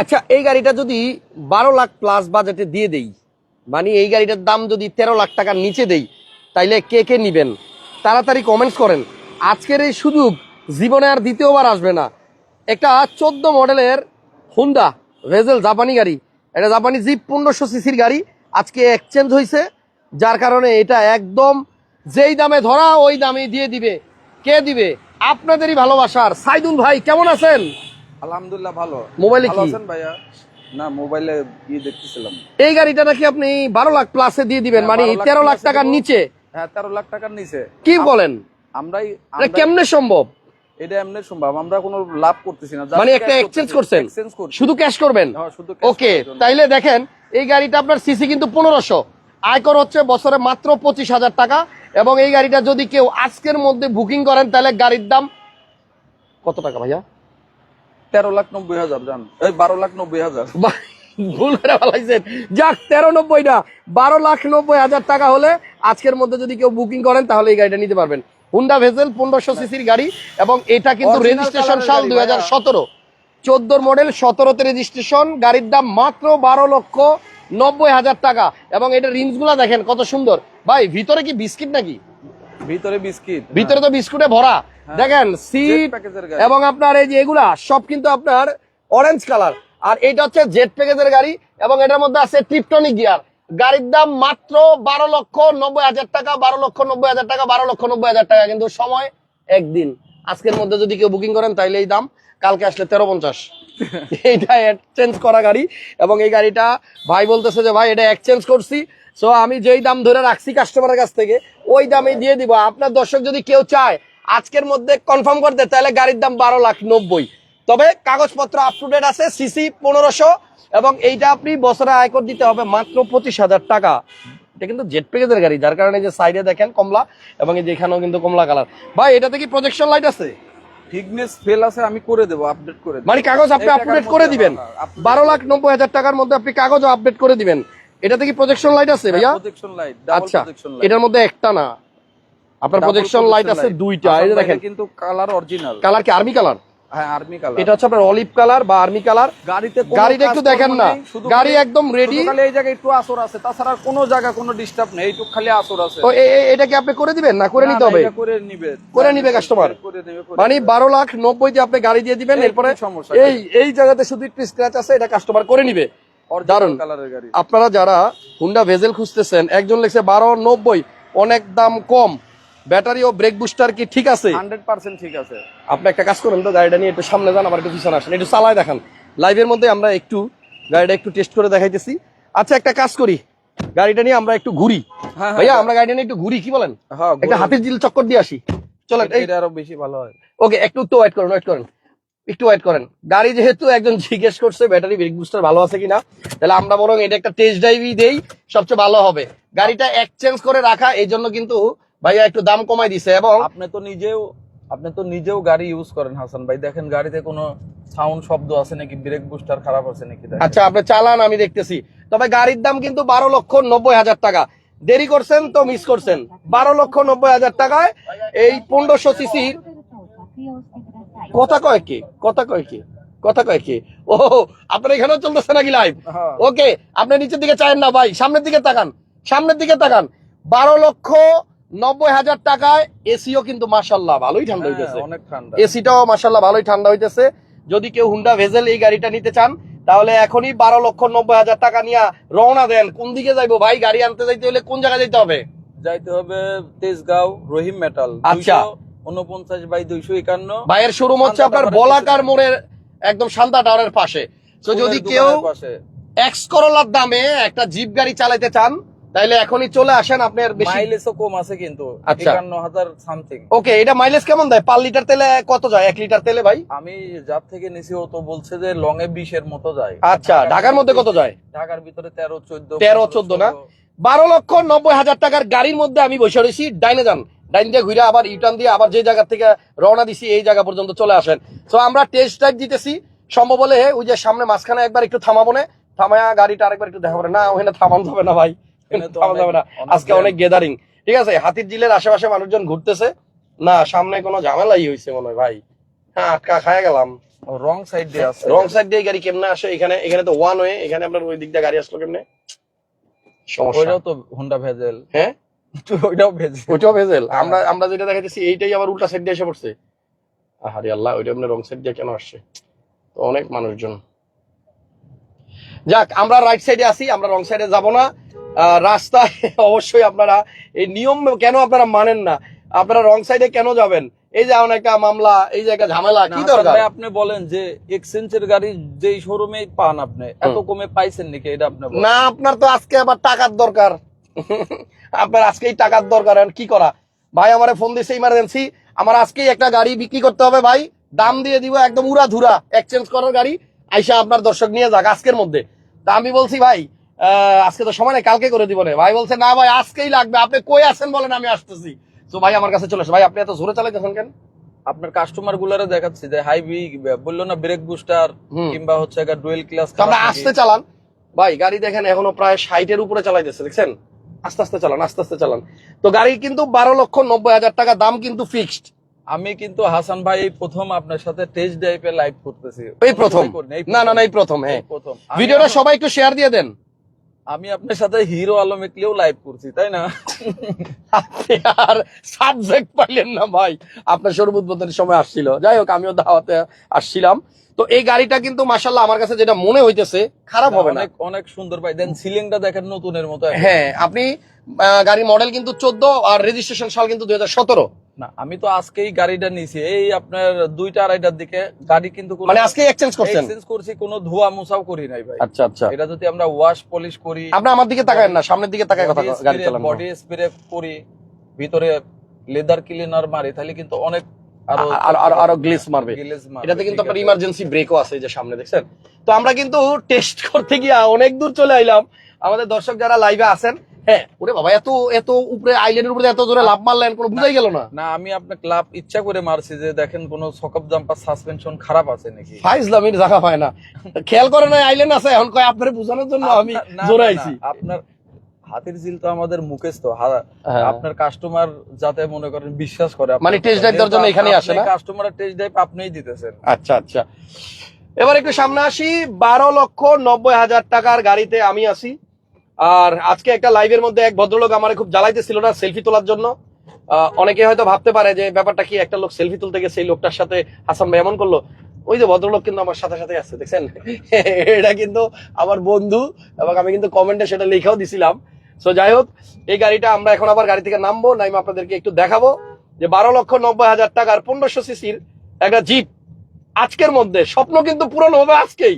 আচ্ছা এই গাড়িটা যদি বারো লাখ প্লাস বাজেটে দিয়ে দেই মানে এই গাড়িটার দাম যদি তেরো লাখ টাকার নিচে দেই, তাইলে কে কে নিবেন? তাড়াতাড়ি কমেন্টস করেন। আজকের এই সুযোগ জীবনে আর দ্বিতীয়বার আসবে না। একটা চোদ্দ মডেলের হুন্ডা ভেজেল জাপানি গাড়ি। এটা জাপানি জিপ পনেরোশো সিসির গাড়ি। আজকে এক্সচেঞ্জ হয়েছে যার কারণে এটা একদম যেই দামে ধরা, ওই দামে দিয়ে দিবে। কে দিবে? আপনাদেরই ভালোবাসার। সাইদুল ভাই, কেমন আছেন? আলহামদুলিল্লাহ ভালো। মোবাইলে কি? আছেন ভাইয়া? না মোবাইলে দেখতেছিলাম। এই গাড়িটা নাকি আপনি বারো লাখ প্লাসে দিয়ে দিবেন হ্যাঁ, মানে তেরো লাখ টাকার নিচে। হ্যাঁ তেরো লাখ টাকার নিচে। কি বলেন? আমরাই কেমনে সম্ভব? এটা এমনি সম্ভব। আমরা কোনো লাভ করতেছি না। মানে একটা এক্সচেঞ্জ করছেন? এক্সচেঞ্জ শুধু ক্যাশ করবেন? হ্যাঁ, শুধু ওকে তাইলে দেখেন এই গাড়িটা আপনার সিসি কিন্তু পনেরোশো। আয়কর হচ্ছে বছরে মাত্র পঁচিশ হাজার টাকা। এবং এই গাড়িটা যদি কেউ আজকের মধ্যে বুকিং করেন তাহলে গাড়ির দাম কত টাকা ভাইয়া? তেরো লাখ নব্বই হাজার জান। এই বারো লাখ নব্বই হাজার। ভুল করে ফেলাইছেন। যাক তেরো নব্বই না বারো লাখ নব্বই হাজার টাকা হলে আজকের মধ্যে যদি কেউ বুকিং করেন তাহলে এই গাড়িটা নিতে পারবেন। হুন্ডা ভেজেল পনেরোশো সিসির গাড়ি এবং এটা কিন্তু রেজিস্ট্রেশন সাল দুই হাজার সতেরো। চোদ্দোর মডেল সতেরোতে রেজিস্ট্রেশন গাড়ির দাম মাত্র বারো লক্ষ নব্বই হাজার টাকা। এবং এটা রিংসগুলা দেখেন কত সুন্দর। ভাই ভিতরে কি বিস্কিট নাকি? ভিতরে বিস্কিট। ভিতরে তো বিস্কুটে ভরা। দেখেন সিট এবং আপনার এই যে এগুলা সব কিন্তু আপনার অরেঞ্জ কালার আর এটা হচ্ছে জেট প্যাকেজের গাড়ি এবং এটার মধ্যে আছে ট্রিপটনিক গিয়ার গাড়ির দাম মাত্র বারো লক্ষ নব্বই হাজার টাকা বারো লক্ষ নব্বই হাজার টাকা বারো লক্ষ নব্বই হাজার টাকা। কিন্তু সময় একদিন। আজকের মধ্যে যদি কেউ বুকিং করেন তাইলে এই দাম কালকে আসলে তেরো পঞ্চাশ। এইটা এক্সচেঞ্জ করা গাড়ি এবং এই গাড়িটা ভাই বলতেছে যে ভাই এটা এক্সচেঞ্জ করছি। সো আমি যেই দাম ধরে রাখছি কাস্টমারের কাছ থেকে ওই দামে দিয়ে দিব। আপনার দর্শক যদি কেউ চায় আজকের মধ্যে কনফার্ম করতে তাহলে গাড়ির দাম বারো লাখ নব্বই। তবে কাগজপত্র আপ টু ডেট আছে সিসি পনেরোশো এবং এইটা আপনি বছরে আয়কর দিতে হবে মাত্র পঁচিশ হাজার টাকা। এটা কিন্তু জেট প্যাকেজের গাড়ি যার কারণে যে সাইডে দেখেন কমলা এবং এই যে এখানেও কিন্তু কমলা কালার ভাই এটাতে কি প্রজেকশন লাইট আছে? ফিটনেস ফেল আছে আমি করে দেবো আপডেট করে মানে কাগজ আপনি করে দিবেন। হ্যাঁ, হ্যাঁ, বারো লাখ নব্বই হাজার টাকার মধ্যে আপনি কাগজও আপডেট করে দিবেন। এটাতে কি প্রজেকশন লাইট আছে ভাইয়া? প্রজেকশন লাইট আচ্ছা এটার মধ্যে একটা না। আপনার প্রজেকশন লাইট আছে দুইটা এই দেখেন। কিন্তু কালার অরিজিনাল কালার কি? আর্মি কালার হ্যাঁ আর্মি কালার এটা হচ্ছে আপনার অলিভ কালার বা আর্মি কালার গাড়িতে গাড়িটা একটু দেখেন না। গাড়ি একদম রেডি খালি এই জায়গায় একটু আসর আছে। তাছাড়া কোনো জায়গা কোনো ডিস্টার্ব নেই এইটুকু খালি আসর আছে। তো এ- এ- এটা কি আপনি করে দিবেন না করে নিতে হবে? করে নিবে। করে নিবে করে মানে বারো লাখ নব্বই দিয়ে আপনি গাড়ি দিয়ে দিবেন এরপরে সমস্যা এই এই জায়গাতে শুধু একটু স্ক্র্যাচ আছে এটা কাস্টমার করে নিবে। দারুণ। আপনারা যারা হুন্ডা ভেজেল খুঁজতেছেন একজন লিখছে বারো নব্বই অনেক দাম কম। ব্যাটারি ও ব্রেক বুস্টার কি ঠিক আছে? হান্ড্রেড পার্সেন্ট ঠিক আছে। আপনি একটা কাজ করেন তো গাড়িটা নিয়ে একটু সামনে যান আবার একটু পিছনে আসেন। একটু চালায় দেখান। লাইভের মধ্যে আমরা একটু গাড়িটা একটু টেস্ট করে দেখাইতেছি। আচ্ছা একটা কাজ করি। গাড়িটা নিয়ে আমরা একটু ঘুরি। হ্যাঁ, ভাইয়া হ্যাঁ, আমরা গাড়িটা নিয়ে একটু ঘুরি কি বলেন? হ্যাঁ একটা হাতির জিল চক্কর দিয়ে আসি। চলেন এটা আরও বেশি ভালো হয়। ওকে একটু তো ওয়েট করেন ওয়েট করেন। একটু ওয়েট করেন। গাড়ি যেহেতু একজন জিজ্ঞেস করছে ব্যাটারি ব্রেক বুস্টার ভালো আছে কিনা তাহলে আমরা বরং এটা একটা টেস্ট ড্রাইভই দেই সবচেয়ে ভালো হবে। গাড়িটা এক্সচেঞ্জ করে রাখা এই জন্য কিন্তু ভাইয়া একটু দাম কমাই দিছে এবং আপনি তো নিজেও আপনি তো নিজেও গাড়ি ইউজ করেন হাসান ভাই। দেখেন গাড়িতে কোনো সাউন্ড শব্দ আছে নাকি? ব্রেক বুস্টার খারাপ আছে নাকি? আচ্ছা আপনি চালান আমি দেখতেছি। তবে গাড়ির দাম কিন্তু বারো লক্ষ নব্বই হাজার টাকা। দেরি করছেন তো মিস করছেন। বারো লক্ষ নব্বই হাজার টাকায় এই পনেরোশো সিসির কথা কয় কি? কথা কয় কি? কথা কয় কি? ও আপনার এখানেও চলতেছে নাকি লাইভ হ্যাঁ। ওকে আপনি নিচের দিকে চায়েন না ভাই সামনের দিকে তাকান। সামনের দিকে তাকান। বারো লক্ষ নব্বই হাজার টাকায় এসিও কিন্তু মাসাল্লাহ ভালোই ঠান্ডা হ্যাঁ, হইতেছে। অনেক ঠান্ডা। এসিটাও মাসাল্লাহ ভালোই ঠান্ডা হইতেছে। যদি কেউ হুন্ডা ভেজেল এই গাড়িটা নিতে চান তাহলে এখনই বারো লক্ষ নব্বই হাজার টাকা নিয়ে রওনা দেন। কোন দিকে যাইবো ভাই? গাড়ি আনতে যাইতে হলে কোন জায়গায় যেতে হবে? যাইতে হবে তেজগাঁও রহিম মেটাল। আচ্ছা। উনপঞ্চাশ বাই দুইশো একান্ন। ভাইয়ের শোরুম হচ্ছে আপনার বলাকার মোড়ের একদম শান্তা টাওয়ারের পাশে। তো যদি কেউ এক্স করলার দামে একটা জিপ গাড়ি চালাতে চান তাহলে এখনই চলে আসেন আপনার বেশি মাইলেজও কম আছে কিন্তু। আচ্ছা। একান্ন হাজার সামথিং ওকে এটা মাইলেজ কেমন দেয়? পার লিটার তেলে কত যায়? এক লিটার তেলে ভাই? আমি যার থেকে নিছি ও তো বলছে যে লং এ বিশের মতো যায়। আচ্ছা ঢাকার মধ্যে কত যায়? ঢাকার ভিতরে তেরো চোদ্দ 13, 14 না? বারো লক্ষ নব্বই হাজার টাকার গাড়ির মধ্যে আমি বসে রয়েছি ডাইনে যান। ডাইন দিয়ে ঘুরে আবার ইউটার্ন দিয়ে আবার যে জায়গা থেকে রওনা দিছি এই জায়গা পর্যন্ত চলে আসেন। তো আমরা টেস্ট ড্রাইভ দিতেছি। সম্ভব হলে ওই যে সামনে মাঝখানে একবার একটু থামাবো না? থামায়া গাড়িটা আরেকবার একটু দেখাবো না। না ওখানে থামানো যাবে না ভাই। থামানো যাবে না। আজকে অনেক গেদারিং ঠিক আছে হাতির জিলের আশেপাশে মানুষজন ঘুরতেছে। না সামনে কোনো ঝামেলাই হয়েছে মনে হয় ভাই। হ্যাঁ আটকা খায় গেলাম। রং সাইড দিয়ে আছে রং সাইড দিয়ে গাড়ি কেমনে আসে? এখানে এখানে তো ওয়ান ওয়ে এখানে আপনার ওই দিক দিয়ে গাড়ি আসলো কেমনে? সমস্যা। ওইটাও তো হোন্ডা ভেজেল হ্যাঁ? ওইটাও ভেজেল ওইটাও ভেজেল হ্যাঁ। আমরা আমরা যেটা দেখাইতেছি এইটাই আবার উল্টা সাইড দিয়ে এসে পড়ছে। আহারে আল্লাহ ওইটা আপনার রং সাইড দিয়ে কেন আসছে? তো অনেক মানুষজন। যাক আমরা রাইট সাইডে আসি আমরা রং সাইডে যাব না। রাস্তায় অবশ্যই আপনারা এই নিয়ম কেন আপনারা মানেন না? আপনারা রং সাইডে কেন যাবেন? এই যে একটা মামলা এই যে একটা ঝামেলা কি দরকার? আপনি বলেন যে এক্সচেঞ্জের গাড়ি যেই শোরুমে পান আপনি এত কমে পাইছেন নাকি? এটা আপনি না আপনার তো আজকে আবার টাকার দরকার। আপনার আজকেই টাকার দরকার কি করা? ভাই আমারে ফোন দিছে ইমার্জেন্সি আমার আজকেই একটা গাড়ি বিক্রি করতে হবে ভাই। দাম দিয়ে দিব একদম উড়া ধুরা এক্সচেঞ্জ করার গাড়ি। আইসা আপনার দর্শক নিয়ে যাক আজকের মধ্যে। তা আমি বলছি ভাই আজকে তো সময় নেই কালকে করে দিবনে ভাই বলছে না ভাই আজকেই লাগবে। আপনি কই আছেন বলেন আমি আসতেছি। তো ভাই আমার কাছে চলে আসে। ভাই আপনি এত জোরে চালাইতেছেন কেন? আপনার কাস্টমার গুলারে দেখাচ্ছি যে হাইবি বলল না ব্রেক বুস্টার কিংবা হচ্ছে একটা ডুয়েল ক্লাস আমরা আস্তে চালান। ভাই গাড়ি দেখেন এখনও প্রায় ষাটের উপরে চালাইতেছে দেখছেন? আস্তে আস্তে চালান আস্তে আস্তে চালান। তো গাড়ি কিন্তু বারো লক্ষ নব্বই হাজার টাকা দাম কিন্তু ফিক্সড আমি কিন্তু হাসান ভাই এই প্রথম আপনার সাথে টেস্ট ড্রাইভে লাইভ করতেছি। এই প্রথম। না না না। এই প্রথম হ্যাঁ। প্রথম। ভিডিওটা সবাই একটু শেয়ার দিয়ে দেন। আমি আপনার সাথে হিরো আলমেকলেও লাইভ করছি তাই না? আপনি আর সাবজেক্ট পাইলেন না ভাই। আপনার স্বরূপ উদ্বোধনের সময় আসছিল। যাই হোক আমিও দাওয়াতে আসছিলাম। তো এই গাড়িটা কিন্তু মাসাল্লাহ আমার কাছে যেটা মনে হইতেছে খারাপ হবে না। অনেক সুন্দর ভাই। দেন সিলিংটা দেখেন নতুনের মতো হ্যাঁ আপনি গাড়ির মডেল কিন্তু চোদ্দ আর রেজিস্ট্রেশন সাল কিন্তু দুই হাজার সতেরো। না আমি তো আজকেই গাড়িটা নিয়েছি এই আপনার দুইটা আড়াইটার দিকে গাড়ি কিন্তু কোনো মানে আজকে এক্সচেঞ্জ করছেন? এক্সচেঞ্জ করছি কোনো ধোয়া মোছাও করি নাই ভাই। আচ্ছা আচ্ছা। এটা যদি আমরা ওয়াশ পলিশ করি আপনি আমার দিকে তাকায়েন না সামনের দিকে তাকায় কথা গাড়ি চালান। বডি স্প্রে করি ভিতরে লেদার ক্লিনার মারি তাহলে কিন্তু অনেক আরও আরো- আরও মারবে। এটাতে কিন্তু আপনার? ইমার্জেন্সি ব্রেকও আছে যে সামনে দেখছেন? তো আমরা কিন্তু টেস্ট করতে গিয়া অনেক দূর চলে আইলাম। আমাদের দর্শক যারা লাইভে আছেন হ্যাঁ ওরে বাবা এত এত উপরে আইল্যান্ডের উপরে এত জোরে লাভ মারলেন কোনো বুঝাই গেল না? না আমি আপনার ক্লাব ইচ্ছা করে মারছি যে দেখেন কোন সকপ জাম্পার সাসপেনশন খারাপ আছে নাকি? ফাইজলামির জায়গা পায় না। খেয়াল করে না আইল্যান্ড আছে এখন কয় আপনার বোঝানোর জন্য আমি জোরে আইছি। আপনার হাতির ঝিল তো আমাদের মুকেশ তো হ্যাঁ। আপনার কাস্টমার যাতে মনে করেন বিশ্বাস করে মানে দেওয়ার জন্য এখানেই আসে না? কাস্টমারের টেস্ট ড্রাইভ আপনিই দিতেছেন। আচ্ছা আচ্ছা। এবার একটু সামনে আসি বারো লক্ষ নব্বই হাজার টাকার গাড়িতে আমি আসি আর আজকে একটা লাইভের মধ্যে এক ভদ্রলোক আমার খুব জ্বালাইতেছিল না সেলফি তোলার জন্য। অনেকে হয়তো ভাবতে পারে যে ব্যাপারটা কি, একটা লোক সেলফি তুলতে গিয়ে সেই লোকটার সাথে হাসান ভাই এমন করল। ওই যে ভদ্রলোক কিন্তু আমার সাথে সাথে আছে, দেখছেন? এটা কিন্তু আমার বন্ধু এবং আমি কিন্তু কমেন্টে সেটা লিখেও দিছিলাম। সো যাই হোক, এই গাড়িটা আমরা এখন আবার গাড়ি থেকে নামবো। নাইম আপনাদেরকে একটু দেখাবো যে বারো লক্ষ নব্বই হাজার টাকার পনেরোশো সিসির একটা জিপ আজকের মধ্যে। স্বপ্ন কিন্তু পূরণ হবে আজকেই।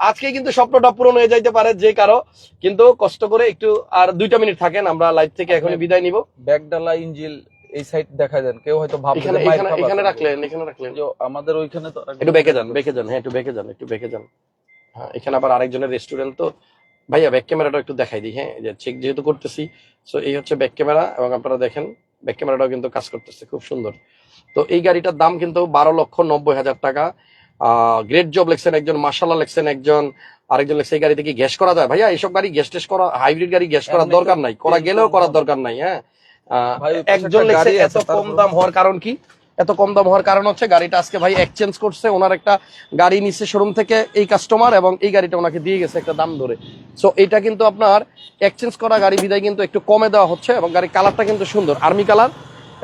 আজকে কিন্তু স্বপ্নটা পূরণ হয়ে যাইতে পারে যে কারও কিন্তু কষ্ট করে একটু আর দুইটা মিনিট থাকেন আমরা লাইভ থেকে এখনই বিদায় নিব। ব্যাগডালা ইঞ্জিল এই সাইড দেখা দেন কেউ হয়তো ভাববে এখানে এখানে এখানে রাখলেন এখানে রাখলেন। যে আমাদের ওইখানে তো একটু বেঁকে যান বেঁকে যান হ্যাঁ একটু বেঁকে যান একটু বেঁকে যান। হ্যাঁ এখানে আবার আরেকজনের রেস্টুরেন্ট তো। ভাইয়া ব্যাক ক্যামেরাটা একটু দেখাই দিই হ্যাঁ যে চেক যেহেতু করতেছি সো এই হচ্ছে ব্যাক ক্যামেরা এবং আপনারা দেখেন ব্যাক ক্যামেরাটাও কিন্তু কাজ করতেছে খুব সুন্দর। তো এই গাড়িটার দাম কিন্তু বারো লক্ষ নব্বই হাজার টাকা গ্রেট জব লেখছেন একজন মার্শাল্লাহ লেখছেন একজন আরেকজন লেখছে এই গাড়িতে কি গ্যাস করা যায়? ভাইয়া এইসব গাড়ি গ্যাস টেস্ট করা হাইব্রিড গাড়ি গ্যাস করার দরকার নাই করা গেলেও করার দরকার নাই হ্যাঁ? একজন লেখছে এত কম দাম হওয়ার কারণ কি? এত কম দাম হওয়ার কারণ হচ্ছে গাড়িটা আজকে ভাই এক্সচেঞ্জ করছে ওনার একটা গাড়ি নিচ্ছে শোরুম থেকে এই কাস্টমার এবং এই গাড়িটা ওনাকে দিয়ে গেছে একটা দাম ধরে। সো এটা কিন্তু আপনার এক্সচেঞ্জ করা গাড়ি বিদায় কিন্তু একটু কমে দেওয়া হচ্ছে এবং গাড়ির কালারটা কিন্তু সুন্দর আর্মি কালার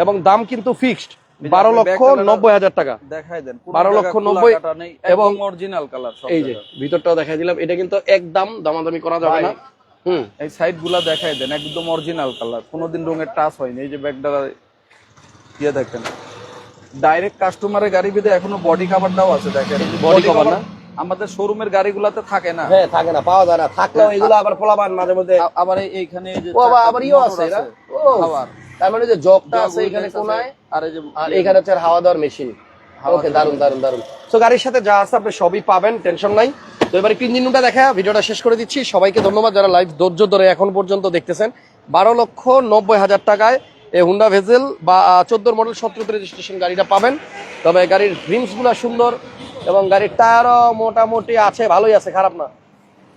এবং দাম কিন্তু ফিক্সড বারো লক্ষ নব্বই হাজার টাকা। দেখাই দেন। কোনো 12 জায়গা লক্ষ খোলা 90 কাটা নেই, এবং অরিজিনাল কালার এই যে। ভিতরটাও দেখাই দিলাম। এটা কিন্তু একদম দামাদামি করা যাবে না। হুম। এই সাইডগুলা দেখাই দেন একদম অরিজিনাল কালার কোনোদিন রঙের টাচ হয়নি। এই যে ব্যাগটা ইয়ে দেখেন। ডাইরেক্ট কাস্টমারের গাড়ি ভিতরে এখনও বডি কাভারটাও আছে দেখেন। Body cover না? আমাদের শোরুমের গাড়িগুলাতে থাকে না। হ্যাঁ থাকে না পাওয়া যায় না। থাকলেও এগুলো আবার ফোলাবান মাঝে মধ্যে। আবার এই- এইখানে যে আবার আবার ইও আছে এরা? তার মানে যে জগটা জগ আছে এখানে কোনায় আর এই যে আর এখানে হচ্ছে হাওয়া দেওয়ার মেশিন ওকে দারুণ দারুণ দারুণ তো গাড়ির সাথে যা আছে আপনি সবই পাবেন টেনশন নাই। তো এবার একটু ইঞ্জিনটা দেখা ভিডিওটা শেষ করে দিচ্ছি। সবাইকে ধন্যবাদ যারা লাইভ ধৈর্য ধরে এখন পর্যন্ত দেখতেছেন। বারো লক্ষ নব্বই হাজার টাকায় এই হুন্ডা ভেজেল বা চোদ্দোর মডেল সতেরোতে রেজিস্ট্রেশন গাড়িটা পাবেন। তবে গাড়ির রিমসগুলা সুন্দর এবং গাড়ির টায়ারও মোটামুটি আছে ভালোই আছে খারাপ না।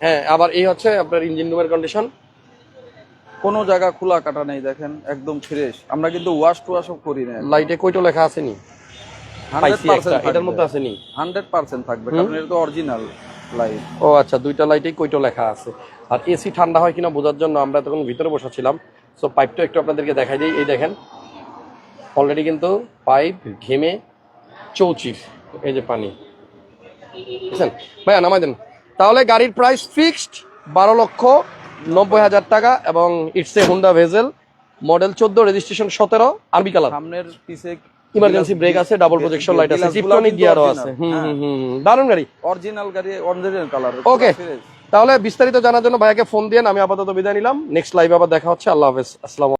হ্যাঁ আবার এই হচ্ছে আপনার ইঞ্জিন রুমের কন্ডিশন কোনো জায়গা খোলা কাটা নেই দেখেন একদম ফ্রেশ আমরা কিন্তু ওয়াশ টুয়াশও করি না। লাইটে কইটো লেখা আছে নি 100% এটার মধ্যে আছে নি হান্ড্রেড পার্সেন্ট থাকবে কারণ এটা তো অরিজিনাল লাইট ও আচ্ছা দুইটা লাইটেই কইটো লেখা আছে। আর এসি ঠান্ডা হয় কিনা বোঝার জন্য আমরা তখন ভিতরে বসাছিলাম। সো পাইপটা একটু আপনাদেরকে দেখাই দিই। এই দেখেন অলরেডি কিন্তু পাইপ ঘেমে চৌচির এই যে পানি। বুঝছেন? ভাইয়া নামাই দেন। তাহলে গাড়ির প্রাইস ফিক্সড বারো লক্ষ নব্বই হাজার টাকা এবং it's a Honda Vezel model চোদ্দ রেজিস্ট্রেশন সতেরো আরবি কালার সামনের পিছে ইমার্জেন্সি ব্রেক আছে ডাবল প্রজেকশন লাইট আছে জিপটনিক গিয়ারও আছে। হুম হুম হুম হুম। গাড়ি। অরিজিনাল গাড়ি অরিজিনাল কালার ওকে তাহলে বিস্তারিত জানার জন্য ভাইয়াকে ফোন দিয়ে আমি আপাতত বিদায় নিলাম। নেক্সট লাইভ আবার দেখা হচ্ছে আল্লাহ হাফেজ আসসালাম